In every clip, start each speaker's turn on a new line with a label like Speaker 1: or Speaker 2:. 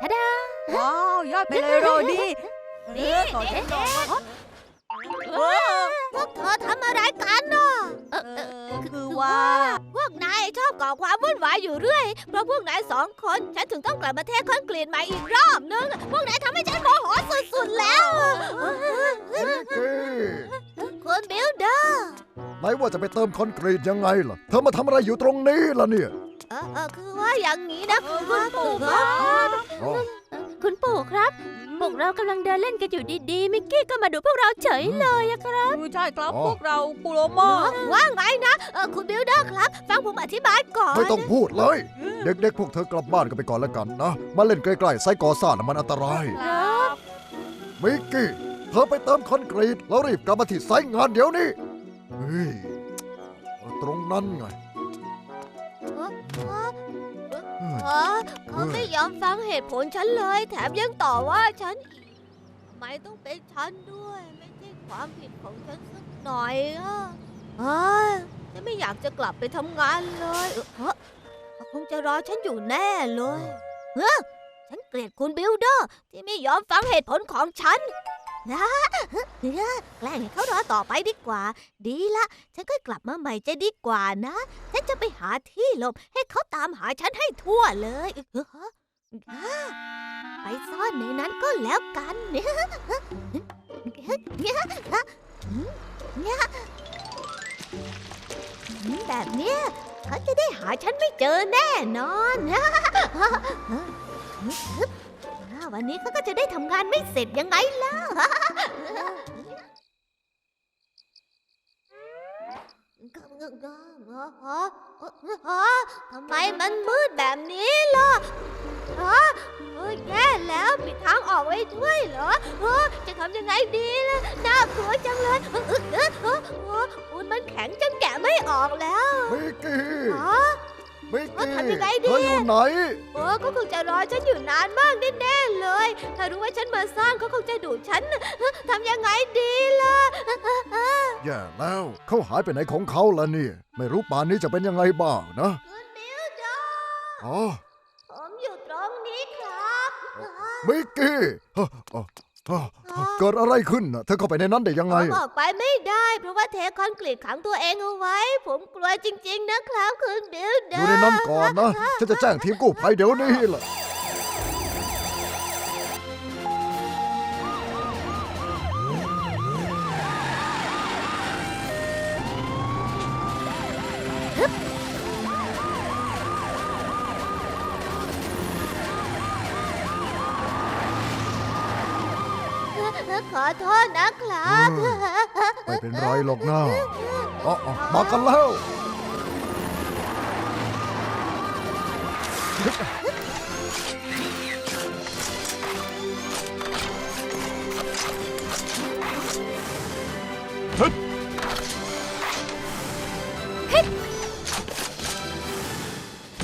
Speaker 1: ทะดา
Speaker 2: ว้าวยอดไปเลยโรดี้
Speaker 1: นี่
Speaker 2: ขอฉันลอง
Speaker 3: พวกเธอทำอะไรกันน่ะ
Speaker 1: เออ
Speaker 2: เอ
Speaker 1: เออ
Speaker 2: อคือว่า
Speaker 3: พวกนายชอบก่อความวุ่นวายอยู่เรื่อย เพราะพวกนายสองคน ฉันถึงต้องกลับมาเทคอนกรีตใหม่อีกรอบนึง พวกนายทำให้ฉันโมโหสุดๆแล้ว
Speaker 4: มิกกี้
Speaker 3: คุณบิลเดอร์
Speaker 4: ไหนว่าจะไปเติมคอนกรีตยังไงล่ะ เธอมาทำอะไรอยู่ตรงนี้ล่ะเนี่ย
Speaker 3: เออเออคือว่าอย่างนี้นะ
Speaker 2: คุณปู่ค
Speaker 3: ค
Speaker 2: รั
Speaker 3: รับ
Speaker 2: บ
Speaker 4: อ๋อ
Speaker 1: คุณปู่ครับพวกเรากำลังเดินเล่นกันอยู่ดีๆ มิกกี้ก็มาดูพวกเราเฉยเลยอะครับ
Speaker 2: ใช่ครับพวกเรากุโรมอ
Speaker 3: ว่าไงนะเออคุณบิลเดอร์ครับ ฟังผมอธิบายก่อน
Speaker 4: ไม่ต้องพูดเลย เด็กๆ พวกเธอกลับบ้านกันไปก่อนแล้วกันนะ มาเล่นใกล้ๆไซต์ก่อสร้างน่ะมันอันตราย
Speaker 2: ครับ
Speaker 4: มิกกี้ เธอไปเติมคอนกรีตแล้วรีบกลับมาที่ไซต์งานเดี๋ยวนี้เฮ้ยตรงนั้นไง
Speaker 3: เออเขาไม่ยอมฟังเหตุผลฉันเลย แถมยังต่อว่าฉันอีกทำไมต้องเป็นฉันด้วย ไม่ใช่ความผิดของฉันสักหน่อยอะเฮ้ยฉันไม่อยากจะกลับไปทำงานเลยเออเขาคงจะรอฉันอยู่แน่เลยเฮ้ยฉันเกลียดคุณบิลเดอร์ที่ไม่ยอมฟังเหตุผลของฉัน นะเฮ้ยแกล้งให้เขารอต่อไปดีกว่า ดีละ ฉันก็กลับมาใหม่จะดีกว่านะ ฉันจะไปหาที่หลบให้เขาตามหาฉันให้ทั่วเลยไปซ่อนในนั้นก็แล้วกันเนี่ยแบบเนี้ยเขาจะได้หาฉันไม่เจอแน่นอนอ่า วันนี้เขาก็จะได้ทำงานไม่เสร็จยังไงล่ะ ทำไมมันมืดแบบนี้ล่ะฮะเอ้ยแย่แล้วปิดทางออกไว้ด้วยเหรอเออจะทำยังไงดีล่ะ น่ากลัวจังเลยเออเออเออเออเอออุ่นมันแข็งจนแกะไม่ออกแล้ว
Speaker 4: มิกกี้
Speaker 3: ฮะ
Speaker 4: มิก
Speaker 3: ว่า
Speaker 4: กี้
Speaker 3: ทำยังไงดี
Speaker 4: เธออยู่ไหน
Speaker 3: เออก็คงจะรอฉันอยู่นานมากแน่ๆ เลย ถ้ารู้ว่าฉันมาสร้างเขาคงจะดุฉันเออทำยังไงดีล่ะ
Speaker 4: แย่แล้วเขาหายไปไหนของเขาล่ะเนี่ย ไม่รู้ป่านนี้จะเป็นยังไงบ้างนะ
Speaker 3: คุณบิลดอ
Speaker 4: อ๋อ
Speaker 3: ผมอยู่ตรงนี้ครับ
Speaker 4: มิกกี้ฮะอะอะเกิดอะไรขึ้นน่ะเธอเข้าไปในนั้นได้ยัง
Speaker 3: ผ
Speaker 4: ไง
Speaker 3: มออกไปไม่ได้ เพราะว่าเทคอนกรีตขังตัวเองเอาไว้ ผมกลัวจริง ๆ นะครับคุณบิลเด
Speaker 4: อ
Speaker 3: อยู่ร์
Speaker 4: ในนั้นก่อนนะ ฉันจะแจ้งทีมกู้ภัยเดี๋ยวนี้แหละ ไม่เป็นไรหรอกนะอ๋ออ๋อมากันแล้ว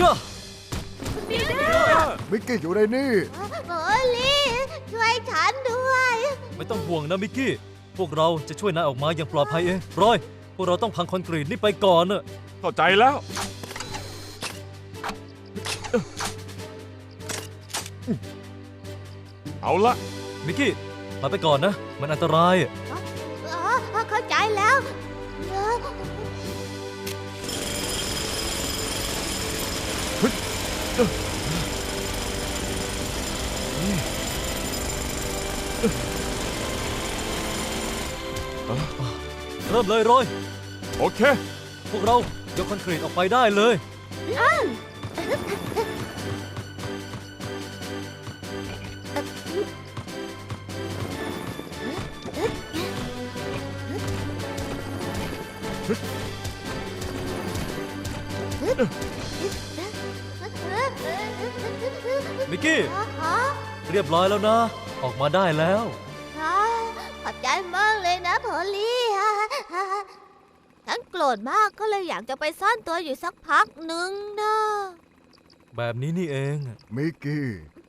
Speaker 5: ย่า
Speaker 4: มิกกี้อยู่ในนี่
Speaker 3: โอลี่ช่วยฉันด้วย
Speaker 5: ไม่ต้องห่วงนะมิกกี้ พวกเราจะช่วยนายออกมาอย่างปลอดภัยเองรอย พวกเราต้องพังคอนกรีตนี่ไปก่อนเนอะ
Speaker 6: เข้าใจแล้ว เอาละ
Speaker 5: มิกกี้มาไปก่อนนะ มันอันตราย
Speaker 3: อ๋อเข้าใจแล้ว
Speaker 5: เริ่มเลยรอย
Speaker 6: โอเค
Speaker 5: พวกเรายกคอนกรีตออกไปได้เลย มิกกี้
Speaker 3: ฮะ
Speaker 5: เรียบร้อยแล้วนะ ออกมาได้แล้ว
Speaker 3: โกรธมากก็เลยอยากจะไปซ่อนตัวอยู่สักพักหนึ่งนะ
Speaker 5: แบบนี้นี่เอง
Speaker 4: มิกกี้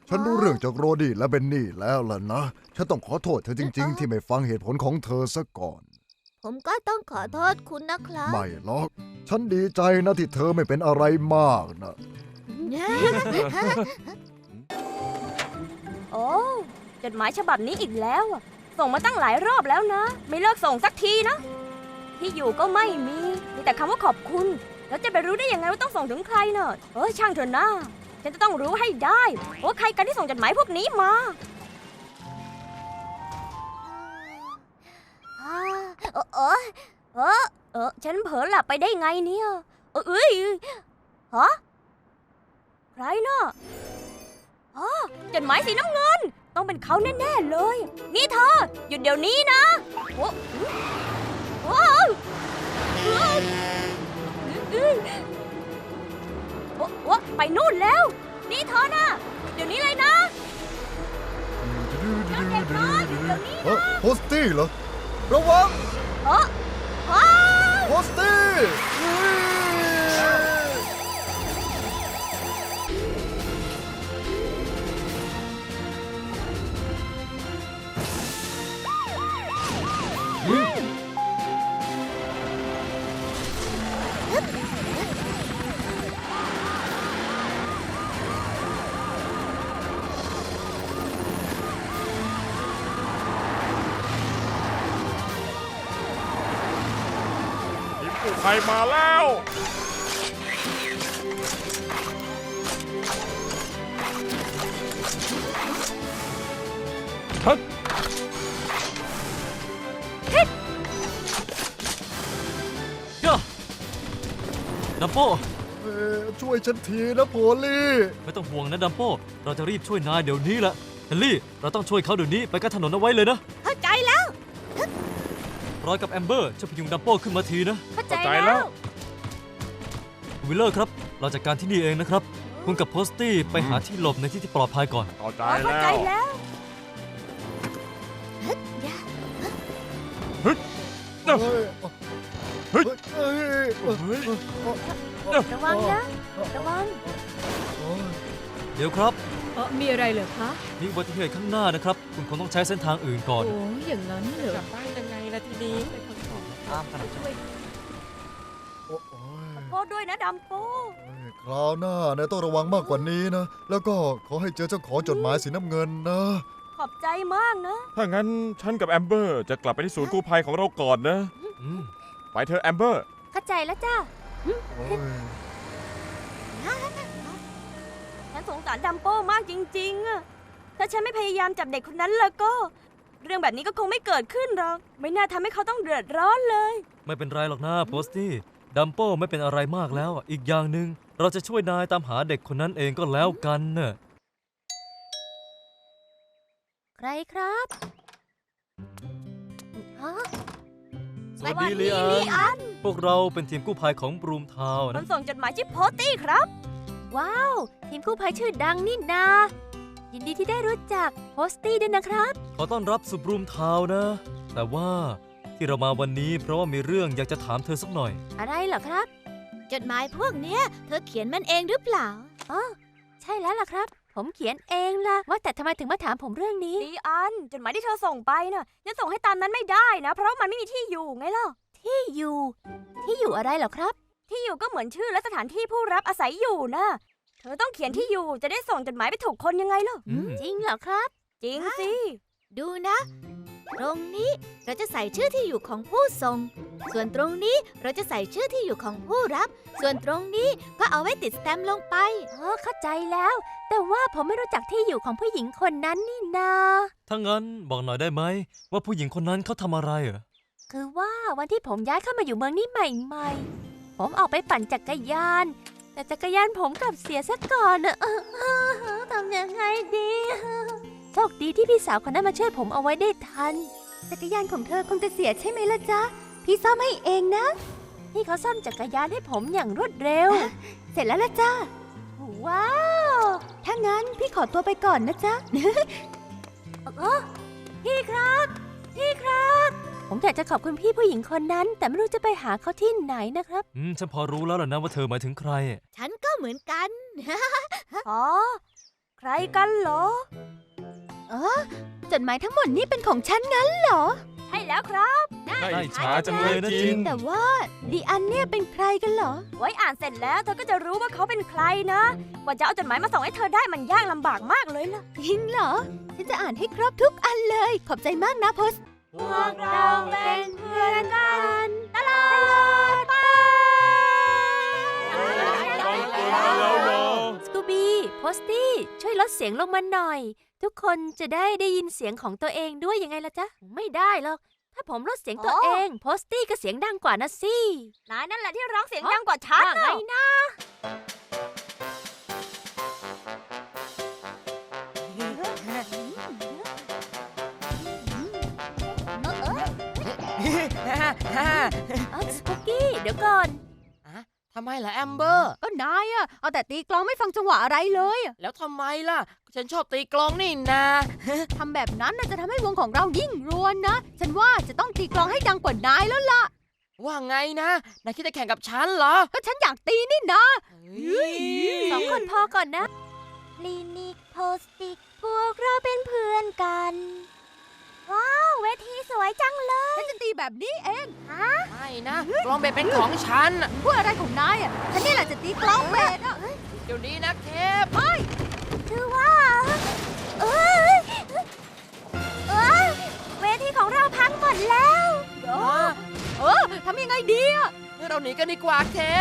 Speaker 4: ฉันรู้เรื่องจากโรดี้และเบนนี่แล้วล่ะนะ ฉันต้องขอโทษเธอจริง ๆ ที่ไม่ฟังเหตุผลของเธอซะก่อน
Speaker 3: ผมก็ต้องขอโทษคุณนะครับ
Speaker 4: ไม่หรอก ฉันดีใจนะที่เธอไม่เป็นอะไรมากนะ
Speaker 7: จดหมายฉบับนี้อีกแล้วอะส่งมาตั้งหลายรอบแล้วนะ ไม่เลิกส่งสักทีนะ ที่อยู่ก็ไม่มี มีแต่คำว่าขอบคุณ แล้วจะไปรู้ได้ยังไงว่าต้องส่งถึงใครเนอะเออช่างเถอะนะฉันจะต้องรู้ให้ได้ว่าใครกันที่ส่งจดหมายพวกนี้มาอ่าเออเออเออเออฉันเผลอหลับไปได้ไงเนี่ยเออเอ้ยฮะใครเนาะอ๋อจดหมายสีน้ำเงิน ต้องเป็นเขาแน่ๆเลย นี่เธอ หยุดเดี๋ยวนี้นะโอ้ ไปนู่นแล้ว นี่เธอนะเดี๋ยวนี้เลยนะเจ้าเด็กน้อยหยุดเดี๋ยวนี้
Speaker 4: เฮ้ยโพสตี้เหรอ ระวัง
Speaker 7: เอออ้า
Speaker 4: โพสตี้
Speaker 6: ภัยมาแล้ว ฮึด
Speaker 5: ย่าดัมโป้
Speaker 4: เอ่อช่วยฉันทีนะโพลี่
Speaker 5: ไม่ต้องห่วงนะดัมโป้เราจะรีบช่วยนายเดี๋ยวนี้แหละเฮนรี่ เราต้องช่วยเขาเดี๋ยวนี้ไปกันถนนเอาไว้เลยนะ
Speaker 3: เข้าใจแล้ว
Speaker 5: รอยกับแอมเบอร์ช่วยพยุงดัมโป้ขึ้นมาทีนะ
Speaker 7: เข้าใจ
Speaker 6: เข้าใจแล้
Speaker 7: แล้วว
Speaker 5: วิลเลอร์ครับ เราจัดการที่นี่เองนะครับ คุณกับโพสตี้ไปหาที่หลบในที่ที่ปลอดภัยก่อน
Speaker 6: เข้าใจ
Speaker 7: อ๋อเข้า
Speaker 6: แล้
Speaker 7: ใจ
Speaker 6: ว
Speaker 7: แล้ว
Speaker 4: เฮ้ย
Speaker 6: เฮ้ย
Speaker 4: เฮ้ย
Speaker 6: เฮ้ย
Speaker 7: ระวังนะ ระวัง
Speaker 5: เดี๋ยวครับ
Speaker 8: เออมีอะไรเหรอคะ
Speaker 5: มีอุบัติเหตุข้างหน้านะครับ คุณคงต้องใช้เส้นทางอื่นก่อน
Speaker 8: โอ้ยอย่างนั้นเหรอ
Speaker 9: บ้านยังไงล่ะทีนี้
Speaker 4: โอ้โอ้ย
Speaker 7: โทษด้วยนะดัมโป้
Speaker 4: เฮ้ยคราวหน้าเนี่ยต้องระวังมากกว่านี้นะ แล้วก็ขอให้เจอเจ้าของจดหมายสีน้ำเงินนะ
Speaker 7: ขอบใจมากนะ
Speaker 6: ถ้างั้นฉันกับแอมเบอร์จะกลับไปที่ศูนย์กู้ภัยของเราก่อนนะ
Speaker 5: อืม
Speaker 6: ไปเถอะแอมเบอร์
Speaker 7: เข้าใจแล้วจ้า นสงสารดัมโป้มากจริงๆอะถ้าฉันไม่พยายามจับเด็กคนนั้นแล้วก็ เรื่องแบบนี้ก็คงไม่เกิดขึ้นหรอก ไม่น่าทำให้เขาต้องเดือดร้อนเลย
Speaker 5: ไม่เป็นไรหรอกนะโพสตี้ดัมโป้ไม่เป็นอะไรมากแล้วอะอีกอย่างหนึ่งเราจะช่วยนายตามหาเด็กคนนั้นเองก็แล้วกันเน่ะ
Speaker 7: ใครครับฮะ
Speaker 5: สวัสดีลีอัน
Speaker 7: อัน
Speaker 5: พวกเราเป็นทีมกู้ภัยของบรูมทาวน์
Speaker 7: มัน
Speaker 5: นะ
Speaker 7: ส่งจดหมายชื่อโพสตี้ครับ ว้าว ทีมกู้ภัยชื่อดังนี่นา ยินดีที่ได้รู้จักโพสตี้ด้วยนะครับ
Speaker 5: ขอต้อนรับสู่บรูมทาวน์นะ แต่ว่าที่เรามาวันนี้เพราะว่ามีเรื่องอยากจะถามเธอสักหน่อย
Speaker 7: อะไรเหรอครับ
Speaker 3: จดหมายพวกเนี้ย เธอเขียนมันเองหรือเปล่า
Speaker 7: อ๋อใช่แล้วล่ะครับ ผมเขียนเองล่ะ ว่าแต่ทำไมถึงมาถามผมเรื่องนี้ ดีอัน จดหมายที่เธอส่งไปน่ะยังส่งให้ตามนั้นไม่ได้นะ เพราะว่ามันไม่มีที่อยู่ไงล่ะ ที่อยู่ ที่อยู่อะไรเหรอครับ ที่อยู่ก็เหมือนชื่อและสถานที่ผู้รับอาศัยอยู่นะ เธอต้องเขียนที่อยู่จะได้ส่งจดหมายไปถูกคนยังไงล่ะ
Speaker 5: อืม
Speaker 7: จริงเหรอครับ จริงสิ
Speaker 3: ดูนะ ตรงนี้เราจะใส่ชื่อที่อยู่ของผู้ส่ง ส่วนตรงนี้เราจะใส่ชื่อที่อยู่ของผู้รับ ส่วนตรงนี้ก็เอาไว้ติดสแตมป์ลงไป
Speaker 7: เออเข้าใจแล้ว แต่ว่าผมไม่รู้จักที่อยู่ของผู้หญิงคนนั้นนี่นา
Speaker 5: ถ้างั้นบอกหน่อยได้ไหม ว่าผู้หญิงคนนั้นเขาทำอะไรเหรอ
Speaker 7: คือว่าวันที่ผมย้ายเข้ามาอยู่เมืองนี้ใหม่ๆ ผมออกไปปั่นจักรยาน แต่จักรยานผมกลับเสียซะก่อนอะเออทำยังไงดีโชคดีที่พี่สาวคนนั้นมาช่วยผมเอาไว้ได้ทัน จักรยานของเธอคงจะเสียใช่ไหมล่ะจ๊ะ พี่ซ่อมให้เองนะ พี่เขาซ่อมจักรยานให้ผมอย่างรวดเร็ว เสร็จแล้วล่ะจ้าว้าว ถ้างั้นพี่ขอตัวไปก่อนนะจ๊ะ พี่ครับ พี่ครับ ผมอยากจะขอบคุณพี่ผู้หญิงคนนั้น แต่ไม่รู้จะไปหาเขาที่ไหนนะครับ
Speaker 5: อืมฉันพอรู้แล้วล่ะนะว่าเธอหมายถึงใคร
Speaker 3: ฉันก็เหมือนกัน
Speaker 7: อ๋อ ใครกันเหรอ
Speaker 3: เออจดหมายทั้งหมดนี้เป็นของฉันงั้นเหรอ
Speaker 7: ใช่แล้วครับ
Speaker 5: ได้
Speaker 6: ใช้จังเล
Speaker 5: ย
Speaker 6: นะจิ
Speaker 5: น
Speaker 2: แต่ว่าดีอันเนี่ยเป็นใครกันเหรอ
Speaker 1: ไว้อ่านเสร็จแล้วเธอก็จะรู้ว่าเขาเป็นใครนะ กว่าจะเอาจดหมายมาส่งให้เธอได้มันยากลำบากมากเลยละ
Speaker 2: จริงเหรอ ฉันจะอ่านให้ครบทุกอันเลย ขอบใจมากนะโพส
Speaker 1: พวกเราเป็นเพื่อนกันตลอดไปสกูบี้โพสตี้ ช่วยลดเสียงลงมาหน่อย ทุกคนจะได้ได้ยินเสียงของตัวเองด้วยยังไงล่ะจ๊ะ ไม่ได้หรอก ถ้าผมลดเสียงตัวเอง โพสตี้ก็เสียงดังกว่านะสินายนั่นแหละที่ร้องเสียงดังกว่าฉันไงนะ เอ้าคุกกี้ เดี๋ยวก่อน
Speaker 7: ทำไมล่ะแอมเบอร์
Speaker 2: ก็นายอะเอาแต่ตีกลองไม่ฟังจังหวะอะไรเลย
Speaker 7: แล้วทำไมล่ะ ฉันชอบตีกลองนี่นะ
Speaker 2: ทำแบบนั้นน่าจะทำให้วงของเรายิ่งรวนนะ ฉันว่าจะต้องตีกลองให้ดังกว่านายแล้วล่ะ
Speaker 7: ว่าไงนะนายคิดจะแข่งกับฉันเหรอ
Speaker 2: ก็ฉันอยากตีนี่นะ
Speaker 1: สองคนพอก่อนนะลีนิกโพสติก พวกเราเป็นเพื่อนกัน ว้าว เวทีสวยจังเลย
Speaker 2: ฉันจะตีแบบนี้เองฮะ
Speaker 7: ไม่นะกลองเบสเป็นของฉัน
Speaker 2: พูดอะไรของนายอะฉันนี่แหละจะตีกลองเบสอะ
Speaker 7: เดี๋ยวนี้นะเทปฮ้ย
Speaker 1: คือว่าเออเออเวทีของเราพังหมดแล้ว
Speaker 2: เออทำยังไงดีอะ
Speaker 7: เราหนีกันดีกว่าเทป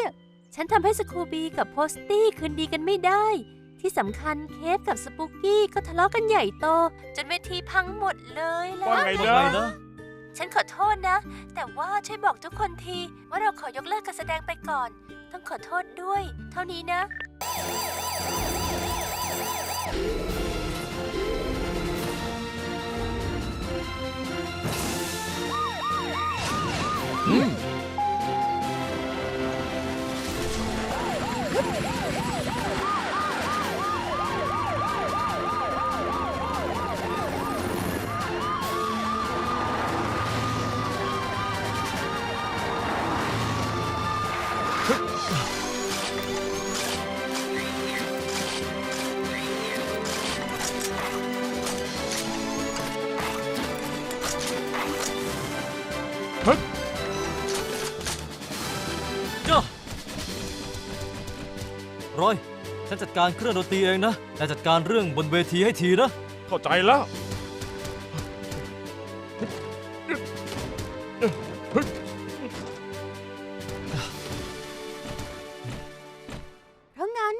Speaker 2: อะ
Speaker 1: ฉันทำให้สคูบีกับโพสตี้คืนดีกันไม่ได้ ที่สำคัญเคฟกับสปุกกี้ก็ทะเลาะกันใหญ่โต จนเวทีพังหมดเลยแล้
Speaker 6: ว่าไง
Speaker 5: เนะ
Speaker 1: ฉันขอโทษนะ แต่ว่าช่วยบอกทุกคนที ว่าเราขอยกเลิกการแสดงไปก่อน ต้องขอโทษด้วย เท่านี้นะ
Speaker 5: อืม การเครื่องดนตรีเองนะแายจัดการเรื่องบนเวทีให้ทีนะ
Speaker 6: เข้าใจแล้ว
Speaker 2: เพราะงั้น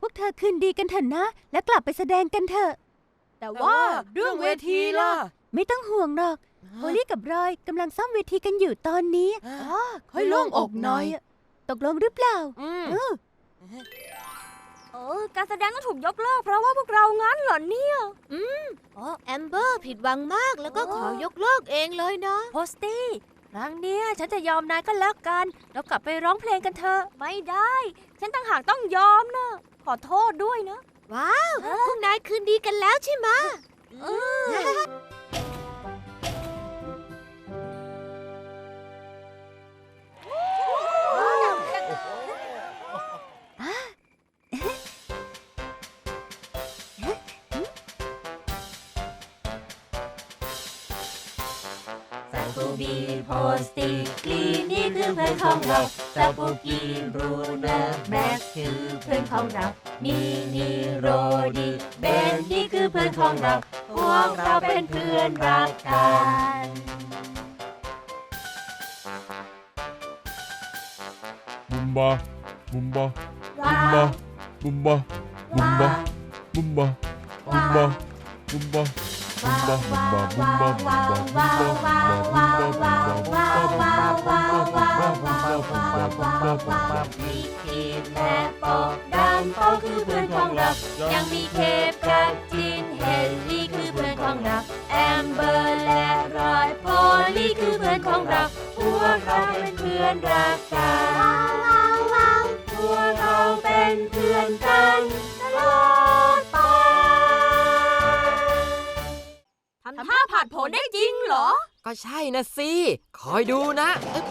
Speaker 2: พวกเธอคืนดีกันเถอะนะ และกลับไปแสดงกันเถอะ แต่ว่าเรื่องเวทีล่ะ ไม่ต้องห่วงหรอกโอลี่กับรอยกำลังซ่อมเวทีกันอยู่ตอนนี้
Speaker 7: อ๋
Speaker 2: อค่อยโล่งอกหน่อย ตกลงหรือเปล่า
Speaker 7: อืม
Speaker 2: เออ
Speaker 1: ออการแสดงต้องถูกยกเลิกเพราะว่าพวกเรางั้นเหรอเนี่ย
Speaker 2: อืมอ๋อแอมเบอร์ผิดหวังมากแล้วก็ขอยกเลิกเองเลยนะ
Speaker 1: โพสตี้ครั้งเนี้ยฉันจะยอมนายก็แล้วกัน เรากลับไปร้องเพลงกันเถอะ ไม่ได้ ฉันต่างหากต้องยอมนะ ขอโทษด้วยนะ
Speaker 2: ว้าว พวกนายคืนดีกันแล้วใช่ไหม
Speaker 1: เออ ของเราซาบูกิรูเนอร์แม็กคือเพื่อนของเรามินิโรดีเบนนี่คือเพื่อนของเราพวกเราเป็นเพื่อนรักกัน
Speaker 6: บุมบาบุมบาบุมบาบุมบาบุมบาบุมบาบุมบาบุมบา มี
Speaker 1: พีนและปอดังเขาคือเพื่อนของเรา ยังมีเคปกับจินเฮลลี่คือเพื่อนของเรา แอมเบอร์และรอยพลี่คือเพื่อนของเรา พวกเราเป็นเพื่อนรักพวกเราเป็นเพื่อนกันตลอด
Speaker 7: ทำท่าผัดผลได้จริงเหรอ
Speaker 10: ก็ใช่นะสิ คอยดูนะ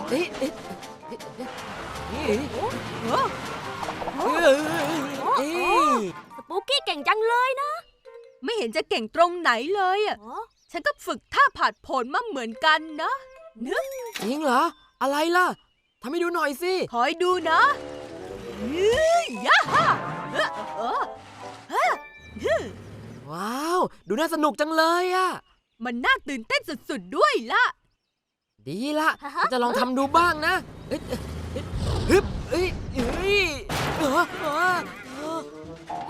Speaker 10: เอ๊ะเอ๊ะ
Speaker 7: สปูกี้เก่งจังเลยนะ
Speaker 2: ไม่เห็นจะเก่งตรงไหนเลยอะ ฉันก็ฝึกท่าผัดผลมาเหมือนกันนะนึก
Speaker 10: จริงเหรอ อะไรล่ะทำให้ดูหน่อยสิ
Speaker 2: คอยดูนะยะฮ่า
Speaker 10: ว้าว ดูน่าสนุกจังเลยอะ
Speaker 2: มันน่าตื่นเต้นสุดๆด้วยล่ะ
Speaker 10: ดีละฉันจะลองทำดูบ้างนะเอ๊ะเอ๊ะฮึบเอ้ยเอ้ยเออเออเออ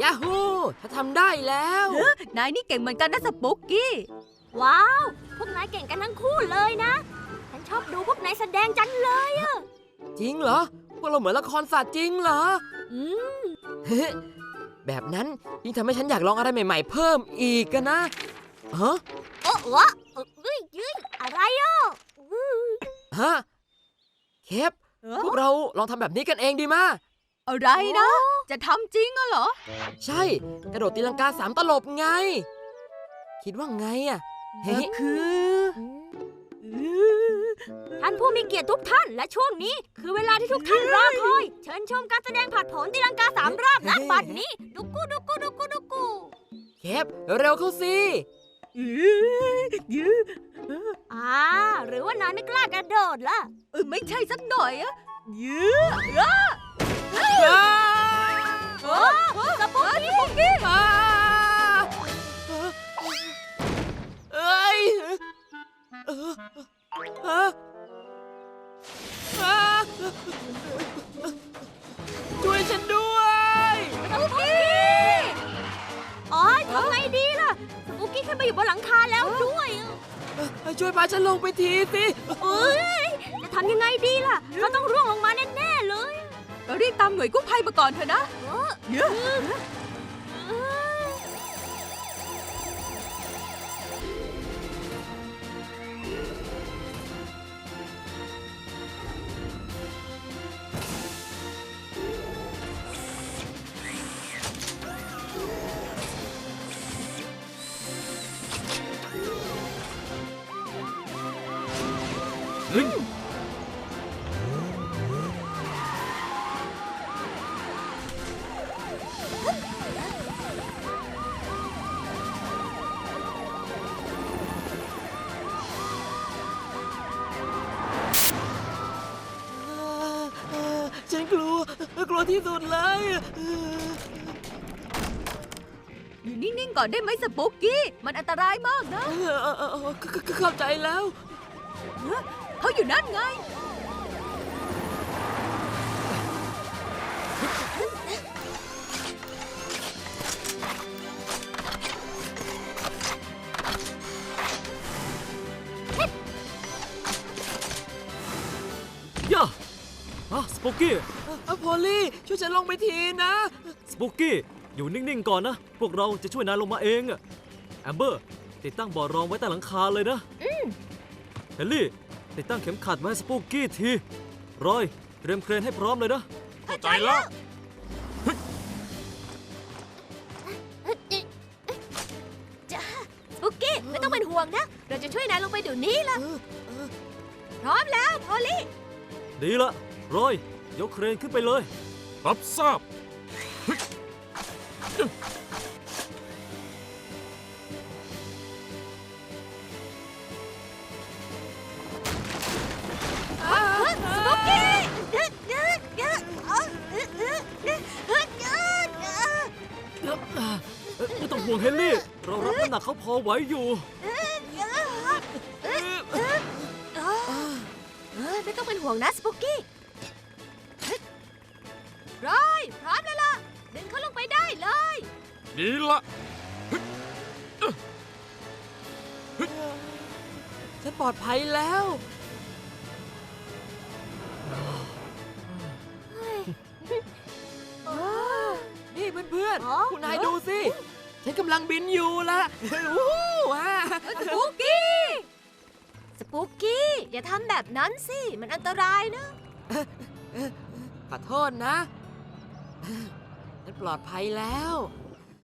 Speaker 10: ยาฮูถ้าทำได้แล้ว
Speaker 2: นายนี่เก่งเหมือนกันนะสปุกกี้
Speaker 7: ว้าว พวกนายเก่งกันทั้งคู่เลยนะ ฉันชอบดูพวกนายแสดงจังเลย
Speaker 10: จริงเหรอพวกเราเหมือนละครสัตว์จริงเหรอ
Speaker 7: อืม
Speaker 10: เฮ้แบบนั้นยิ่งทำให้ฉันอยากลองอะไรใหม่ ๆ เพิ่มอีกกันนะฮะ
Speaker 7: โอ้โหเอ้ยยืยอะไรอะอืม
Speaker 10: ฮะเคปพวกเราลองทำแบบนี้กันเองดีมา
Speaker 2: อะไรนะ จะทำจริงอะเหรอ
Speaker 10: ใช่ กระโดดตีลังกาสามตลบไง คิดว่าไงอะเฮ้
Speaker 2: ก็คือ
Speaker 7: ท่านผู้มีเกียรติทุกท่านและช่วงนี้คือเวลาที่ทุกท่านรอคอย เชิญชมการแสดงผัดผลตีลังกาสามรอบณบัดนี้ ดุกูดุกูดุกูดุกู
Speaker 10: เคปเร็วเข้าสิ
Speaker 2: ยือ
Speaker 7: อ่า หรือว่านายไม่กล้ากระโดดล่ะ
Speaker 2: เออไม่ใช่สักหน่อยอะยื้อ
Speaker 7: โอ้สปูกี้
Speaker 10: อ้เอ้ยเออ ช่วยพาฉันลงไปทีสิ
Speaker 7: เอ้ยจะทำยังไงดีล่ะ เขาต้องร่วงลงมาแน่ ๆ เลย
Speaker 2: เรารีบตามหน่วยกู้ภัยมาก่อนเถอะนะ
Speaker 7: เออ
Speaker 2: ยื้อ
Speaker 7: เฉั
Speaker 10: นกลัว กลัวที่สุดเลย
Speaker 2: อยู่นิ่งๆก่อนได้ไหมสปุกกี้ มันอันตรายมากนะ
Speaker 10: เข้าใจแล้ว
Speaker 2: เขาอยู่นั่นไง
Speaker 5: ย่าอะสปุกกี้
Speaker 10: อะพอลลี่ช่วยฉันลงไปทีนะ
Speaker 5: สปุกกี้ อยู่นิ่ง ๆ ก่อนนะ พวกเราจะช่วยนายลงมาเองอะแอมเบอร์ ติดตั้งบ่อรองไว้ใต้หลังคาเลยนะเฮลลี่ ติดตั้งเข็มขัดไว้ให้สปุกกี้ทีรอยเตรียมเครนให้พร้อมเลยนะ
Speaker 3: ใจแล้ว
Speaker 7: สปูกี้ไม่ต้องเป็นห่วงนะ เราจะช่วยนายลงไปเดี๋ยวนี้ล่ะ พร้อมแล้วพอลลี่
Speaker 5: ดีละรอย ยกเครนขึ้นไปเลย
Speaker 3: รับทราบ
Speaker 5: ไหวอยู่
Speaker 7: เออไม่ต้องเป็นห่วงนะสปูกี้ร้อยพร้อมแล้วล่ะ ดึงเขาลงไปได้เลย
Speaker 3: ดีละ
Speaker 10: ฉันปลอดภัยแล้วนี่เพื่อน
Speaker 7: อ๋อ
Speaker 10: ๆคุณนายดูสิ ฉันกำลังบินอยู่ละวู้ว้า
Speaker 7: สปูกี้ สปูกี้ อย่าทำแบบนั้นสิ มันอันตรายนะ
Speaker 10: ขอโทษนะฉันปลอดภัยแล้ว